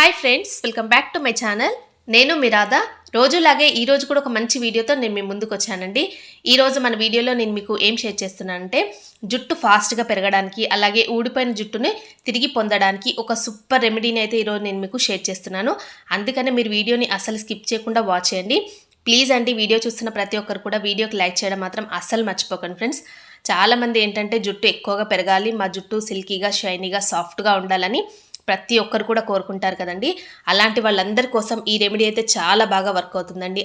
Hi friends welcome back to my channel నేను మీ రాధా. రోజులాగే ఈరోజు కూడా ఒక మంచి వీడియోతో నేను మీ ముందుకు వచ్చానండి. ఈరోజు మన వీడియోలో నేను మీకు ఏం షేర్ చేస్తున్నానంటే జుట్టు ఫాస్ట్గా పెరగడానికి అలాగే ఊడిపోయిన జుట్టుని తిరిగి పొందడానికి ఒక సూపర్ రెమెడీని అయితే ఈరోజు నేను మీకు షేర్ చేస్తున్నాను. అందుకనే మీరు వీడియోని అసలు స్కిప్ చేయకుండా వాచ్ చేయండి. ప్లీజ్ అండి వీడియో చూస్తున్న ప్రతి ఒక్కరు కూడా వీడియోకి లైక్ చేయడం మాత్రం అస్సలు మర్చిపోకండి ఫ్రెండ్స్ చాలామంది ఏంటంటే జుట్టు ఎక్కువగా పెరగాలి మా జుట్టు సిల్కీగా షైనీగా సాఫ్ట్గా ఉండాలని. ప్రతి ఒక్కరు కూడా కోరుకుంటారు కదండి. అలాంటి వాళ్ళందరి కోసం ఈ రెమెడీ అయితే చాలా బాగా వర్క్ అవుతుందండి.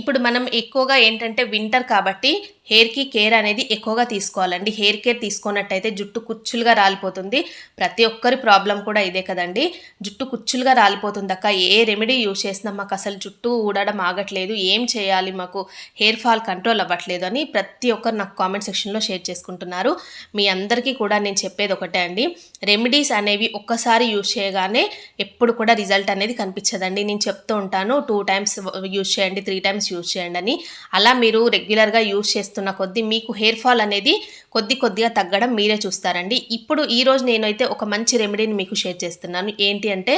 ఇప్పుడు మనం ఎక్కువగా ఏంటంటే వింటర్ కాబట్టి హెయిర్కి కేర్ అనేది ఎక్కువగా తీసుకోవాలండి. హెయిర్ కేర్ తీసుకున్నట్టయితే జుట్టు కుచ్చులుగా రాలిపోతుంది. ప్రతి ఒక్కరి ప్రాబ్లం కూడా ఇదే కదండి. జుట్టు కుచ్చులుగా రాలిపోతుంది అక్క. ఏ రెమెడీ యూజ్ చేసినా మాకు అసలు జుట్టు ఊడడం ఆగట్లేదు. ఏం చేయాలి మాకు? హెయిర్ ఫాల్ కంట్రోల్ అవ్వట్లేదు అని ప్రతి ఒక్కరు నాకు కామెంట్ సెక్షన్లో షేర్ చేసుకుంటున్నారు. మీ అందరికీ కూడా నేను చెప్పేది ఒకటే అండి. రెమెడీస్ అనేవి ఒక్కసారి యూజ్ చేయగానే ఎప్పుడు కూడా రిజల్ట్ అనేది కనిపించదండి. నేను చెప్తూ ఉంటాను టూ టైమ్స్ యూజ్ చేయండి త్రీ టైమ్స్ యూజ్ చేయండి అని. అలా మీరు రెగ్యులర్గా యూజ్ చేస్తున్న కొద్దీ మీకు హెయిర్ ఫాల్ అనేది కొద్ది కొద్దిగా తగ్గడం మీరే చూస్తారండి. ఇప్పుడు ఈ రోజు నేనైతే ఒక మంచి రెమెడీని మీకు షేర్ చేస్తున్నాను. ఏంటి అంటే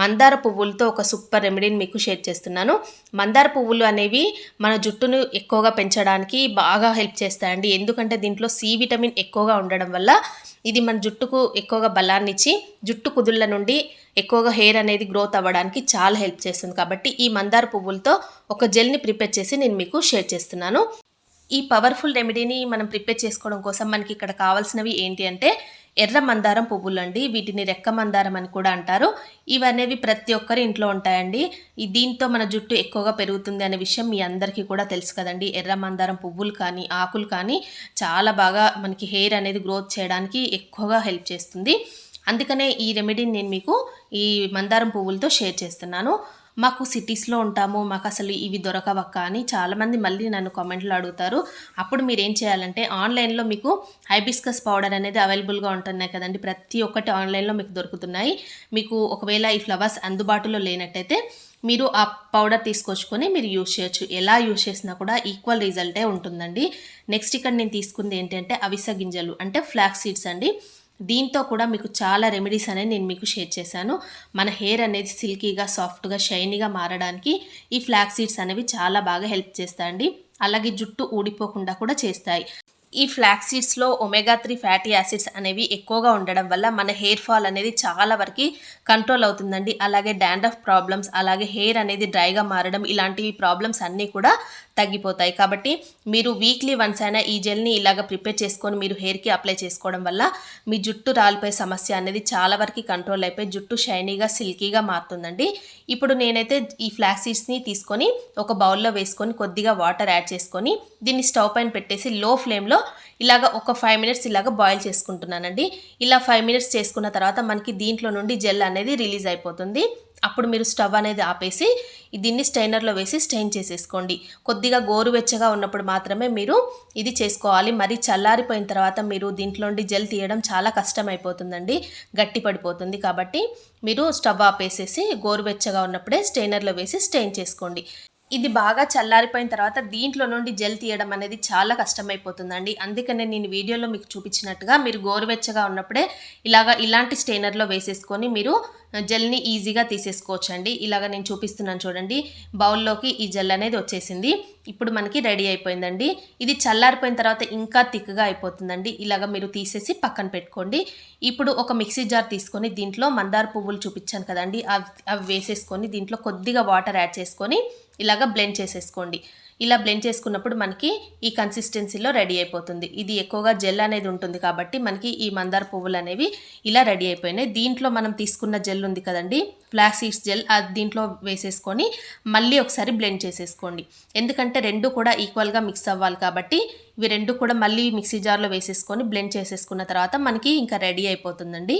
మందార పువ్వులతో ఒక సూపర్ రెమెడీని మీకు షేర్ చేస్తున్నాను. మందార పువ్వులు అనేవి మన జుట్టును ఎక్కువగా పెంచడానికి బాగా హెల్ప్ చేస్తాయండి. ఎందుకంటే దీంట్లో సి విటమిన్ ఎక్కువగా ఉండడం వల్ల ఇది మన జుట్టుకు ఎక్కువగా బలాన్ని ఇచ్చి జుట్టు కుదుళ్ళ నుండి ఎక్కువగా హెయిర్ అనేది గ్రోత్ అవ్వడానికి చాలా హెల్ప్ చేస్తుంది. కాబట్టి ఈ మందార పువ్వులతో ఒక జెల్ని ప్రిపేర్ చేసి నేను మీకు షేర్ చేస్తున్నాను. ఈ పవర్ఫుల్ రెమెడీని మనం ప్రిపేర్ చేసుకోవడం కోసం మనకి ఇక్కడ కావాల్సినవి ఏంటి అంటే ఎర్ర మందారం పువ్వులు అండి. వీటిని రెక్క మందారం అని కూడా అంటారు. ఇవనేవి ప్రతి ఒక్కరి ఇంట్లో ఉంటాయండి. ఈ దీంతో మన జుట్టు ఎక్కువగా పెరుగుతుంది అనే విషయం మీ అందరికీ కూడా తెలుసు కదండి. ఎర్ర మందారం పువ్వులు కానీ ఆకులు కానీ చాలా బాగా మనకి హెయిర్ అనేది గ్రోత్ చేయడానికి ఎక్కువగా హెల్ప్ చేస్తుంది. అందుకనే ఈ రెమెడీని నేను మీకు ఈ మందారం పువ్వులతో షేర్ చేస్తున్నాను. మాకు సిటీస్లో ఉంటాము మాకు అసలు ఇవి దొరకవక్క అని చాలామంది మళ్ళీ నన్ను కామెంట్లో అడుగుతారు. అప్పుడు మీరు ఏం చేయాలంటే ఆన్లైన్లో మీకు హైబిస్కస్ పౌడర్ అనేది అవైలబుల్గా ఉంటున్నాయి కదండి. ప్రతి ఒక్కటి ఆన్లైన్లో మీకు దొరుకుతున్నాయి. మీకు ఒకవేళ ఈ ఫ్లవర్స్ అందుబాటులో లేనట్టయితే మీరు ఆ పౌడర్ తీసుకొచ్చుకొని మీరు యూజ్ చేయొచ్చు. ఎలా యూజ్ చేసినా కూడా ఈక్వల్ రిజల్టే ఉంటుందండి. నెక్స్ట్ ఇక్కడ నేను తీసుకుంది ఏంటంటే అవిసె గింజలు అంటే ఫ్లాక్ సీడ్స్ అండి. దీంతో కూడా మీకు చాలా రెమెడీస్ అనేది నేను మీకు షేర్ చేశాను. మన హెయిర్ అనేది సిల్కీగా సాఫ్ట్గా షైనీగా మారడానికి ఈ ఫ్లాక్ సీడ్స్ అనేవి చాలా బాగా హెల్ప్ చేస్తాయండి. అలాగే జుట్టు ఊడిపోకుండా కూడా చేస్తాయి. ఈ ఫ్లాక్ సీడ్స్లో ఒమేగా త్రీ ఫ్యాటీ యాసిడ్స్ అనేవి ఎక్కువగా ఉండడం వల్ల మన హెయిర్ ఫాల్ అనేది చాలా వరకు కంట్రోల్ అవుతుందండి. అలాగే డాండ్రఫ్ ప్రాబ్లమ్స్ అలాగే హెయిర్ అనేది డ్రైగా మారడం ఇలాంటివి ప్రాబ్లమ్స్ అన్నీ కూడా తగ్గిపోతాయి. కాబట్టి మీరు వీక్లీ వన్స్ అయినా ఈ జెల్ని ఇలాగ ప్రిపేర్ చేసుకొని మీరు హెయిర్కి అప్లై చేసుకోవడం వల్ల మీ జుట్టు రాలిపోయే సమస్య అనేది చాలా వరకు కంట్రోల్ అయిపోయి జుట్టు షైనీగా సిల్కీగా మారుతుందండి. ఇప్పుడు నేనైతే ఈ ఫ్లాక్స్ సీడ్స్ని తీసుకొని ఒక బౌల్లో వేసుకొని కొద్దిగా వాటర్ యాడ్ చేసుకొని దీన్ని స్టవ్ పైన పెట్టేసి లో ఫ్లేమ్లో ఇలాగ ఒక ఫైవ్ మినిట్స్ ఇలాగ బాయిల్ చేసుకుంటున్నానండి. ఇలా ఫైవ్ మినిట్స్ చేసుకున్న తర్వాత మనకి దీంట్లో నుండి జెల్ అనేది రిలీజ్ అయిపోతుంది. అప్పుడు మీరు స్టవ్ అనేది ఆపేసి దీన్ని స్టైనర్లో వేసి స్టెయిన్ చేసేసుకోండి. కొద్దిగా గోరువెచ్చగా ఉన్నప్పుడు మాత్రమే మీరు ఇది చేసుకోవాలి. మరి చల్లారిపోయిన తర్వాత మీరు దీంట్లో నుండి జెల్ తీయడం చాలా కష్టం అయిపోతుందండి గట్టి పడిపోతుంది కాబట్టి మీరు స్టవ్ ఆపేసేసి గోరువెచ్చగా ఉన్నప్పుడే స్టెయినర్లో వేసి స్టెయిన్ చేసుకోండి. ఇది బాగా చల్లారిపోయిన తర్వాత దీంట్లో నుండి జెల్ తీయడం అనేది చాలా కష్టమైపోతుందండి. అందుకనే నేను వీడియోలో మీకు చూపించినట్టుగా మీరు గోరువెచ్చగా ఉన్నప్పుడే ఇలాగా ఇలాంటి స్టెయినర్లో వేసేసుకొని మీరు జెల్ని ఈజీగా తీసేసుకోవచ్చండి. ఇలాగ నేను చూపిస్తున్నాను చూడండి. బౌల్లోకి ఈ జెల్ అనేది వచ్చేసింది. ఇప్పుడు మనకి రెడీ అయిపోయిందండి. ఇది చల్లారిపోయిన తర్వాత ఇంకా థిక్గా అయిపోతుందండి. ఇలాగ మీరు తీసేసి పక్కన పెట్టుకోండి. ఇప్పుడు ఒక మిక్సీ జార్ తీసుకొని దీంట్లో మందార పువ్వులు చూపించాను కదండి. అవి అవి వేసేసుకొని దీంట్లో కొద్దిగా వాటర్ యాడ్ చేసుకొని ఇలాగ బ్లెండ్ చేసేసుకోండి. ఇలా బ్లెండ్ చేసుకున్నప్పుడు మనకి ఈ కన్సిస్టెన్సీలో రెడీ అయిపోతుంది. ఇది ఎక్కువగా జెల్ అనేది ఉంటుంది కాబట్టి మనకి ఈ మందార పువ్వులు అనేవి ఇలా రెడీ అయిపోయినాయి. దీంట్లో మనం తీసుకున్న జెల్ ఉంది కదండి ఫ్లాక్సీడ్స్ జెల్ అది దీంట్లో వేసేసుకొని మళ్ళీ ఒకసారి బ్లెండ్ చేసేసుకోండి. ఎందుకంటే రెండు కూడా ఈక్వల్గా మిక్స్ అవ్వాలి కాబట్టి ఇవి రెండు కూడా మళ్ళీ మిక్సీ జార్లో వేసేసుకొని బ్లెండ్ చేసేసుకున్న తర్వాత మనకి ఇంకా రెడీ అయిపోతుందండి.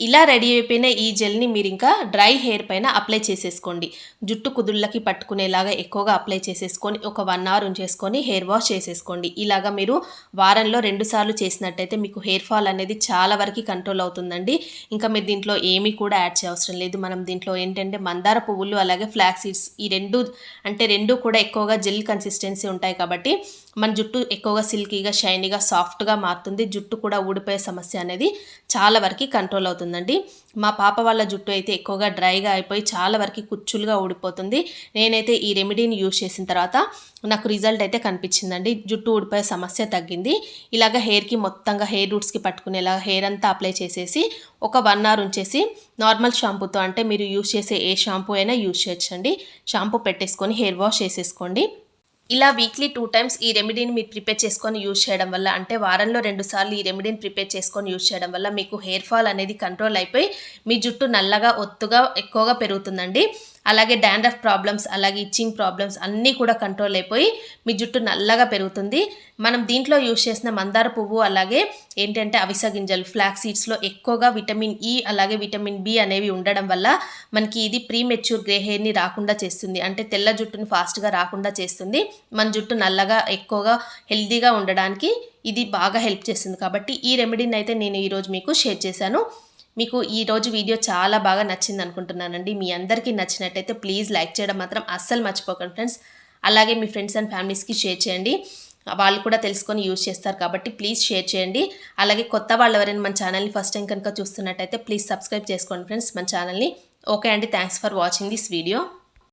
ఇలా రెడీ అయిపోయిన ఈ జెల్ని మీరు ఇంకా డ్రై హెయిర్ పైన అప్లై చేసేసుకోండి. జుట్టు కుదుళ్ళకి పట్టుకునేలాగా ఎక్కువగా అప్లై చేసేసుకొని ఒక వన్ అవర్ ఉంచేసుకొని హెయిర్ వాష్ చేసేసుకోండి. ఇలాగా మీరు వారంలో రెండు సార్లు చేసినట్టయితే మీకు హెయిర్ ఫాల్ అనేది చాలా వరకు కంట్రోల్ అవుతుందండి. ఇంకా మీరు దీంట్లో ఏమీ కూడా యాడ్ చేయవసరం లేదు. మనం దీంట్లో ఏంటంటే మందార పువ్వులు అలాగే ఫ్లాక్ సీడ్స్ ఈ రెండు అంటే రెండు కూడా ఎక్కువగా జెల్ కన్సిస్టెన్సీ ఉంటాయి కాబట్టి మన జుట్టు ఎక్కువగా సిల్కీగా షైనీగా సాఫ్ట్గా మారుతుంది. జుట్టు కూడా ఊడిపోయే సమస్య అనేది చాలా వరకు కంట్రోల్ అవుతుంది అయిపోతుందండి మా పాప వాళ్ళ జుట్టు అయితే ఎక్కువగా డ్రైగా అయిపోయి చాలా వరకు కుచ్చులుగా ఊడిపోతుంది. నేనైతే ఈ రెమెడీని యూజ్ చేసిన తర్వాత నాకు రిజల్ట్ అయితే కనిపించిందండి. జుట్టు ఊడిపోయే సమస్య తగ్గింది. ఇలాగ హెయిర్కి మొత్తంగా హెయిర్ రూట్స్కి పట్టుకునేలా హెయిర్ అంతా అప్లై చేసేసి ఒక వన్ అవర్ ఉంచేసి నార్మల్ షాంపూతో అంటే మీరు యూజ్ చేసే ఏ షాంపూ అయినా యూజ్ చేయొచ్చండి. షాంపూ పెట్టేసుకొని హెయిర్ వాష్ చేసేసుకోండి. ఇలా వీక్లీ టూ టైమ్స్ ఈ రెమెడీని మీరు ప్రిపేర్ చేసుకొని యూజ్ చేయడం వల్ల అంటే వారంలో రెండు సార్లు ఈ రెమెడీని ప్రిపేర్ చేసుకొని యూజ్ చేయడం వల్ల మీకు హెయిర్ ఫాల్ అనేది కంట్రోల్ అయిపోయి మీ జుట్టు నల్లగా ఒత్తుగా ఎక్కువగా పెరుగుతుందండి. అలాగే డాండ్రఫ్ ప్రాబ్లమ్స్ అలాగే ఇచ్చింగ్ ప్రాబ్లమ్స్ అన్నీ కూడా కంట్రోల్ అయిపోయి మీ జుట్టు నల్లగా పెరుగుతుంది. మనం దీంట్లో యూజ్ చేసిన మందార పువ్వు అలాగే ఏంటంటే అవిస గింజలు ఫ్లాక్ సీడ్స్లో ఎక్కువగా విటమిన్ ఈ అలాగే విటమిన్ బి అనేవి ఉండడం వల్ల మనకి ఇది ప్రీ మెచ్యూర్ గ్రే హెయిర్ని రాకుండా చేస్తుంది. అంటే తెల్ల జుట్టుని ఫాస్ట్గా రాకుండా చేస్తుంది. మన జుట్టు నల్లగా ఎక్కువగా హెల్తీగా ఉండడానికి ఇది బాగా హెల్ప్ చేస్తుంది. కాబట్టి ఈ రెమెడీని అయితే నేను ఈరోజు మీకు షేర్ చేశాను. మీకు ఈరోజు వీడియో చాలా బాగా నచ్చింది అనుకుంటున్నానండి. మీ అందరికీ నచ్చినట్టయితే ప్లీజ్ లైక్ చేయడం మాత్రం అస్సలు మర్చిపోకండి ఫ్రెండ్స్. అలాగే మీ ఫ్రెండ్స్ అండ్ ఫ్యామిలీస్కి షేర్ చేయండి. వాళ్ళు కూడా తెలుసుకొని యూజ్ చేస్తారు కాబట్టి ప్లీజ్ షేర్ చేయండి. అలాగే కొత్త వాళ్ళు ఎవరైనా మన ఛానల్ని ఫస్ట్ టైం కనుక చూస్తున్నట్టయితే ప్లీజ్ సబ్స్క్రైబ్ చేసుకోండి ఫ్రెండ్స్ మన ఛానల్ని. ఓకే అండి thanks for watching this video.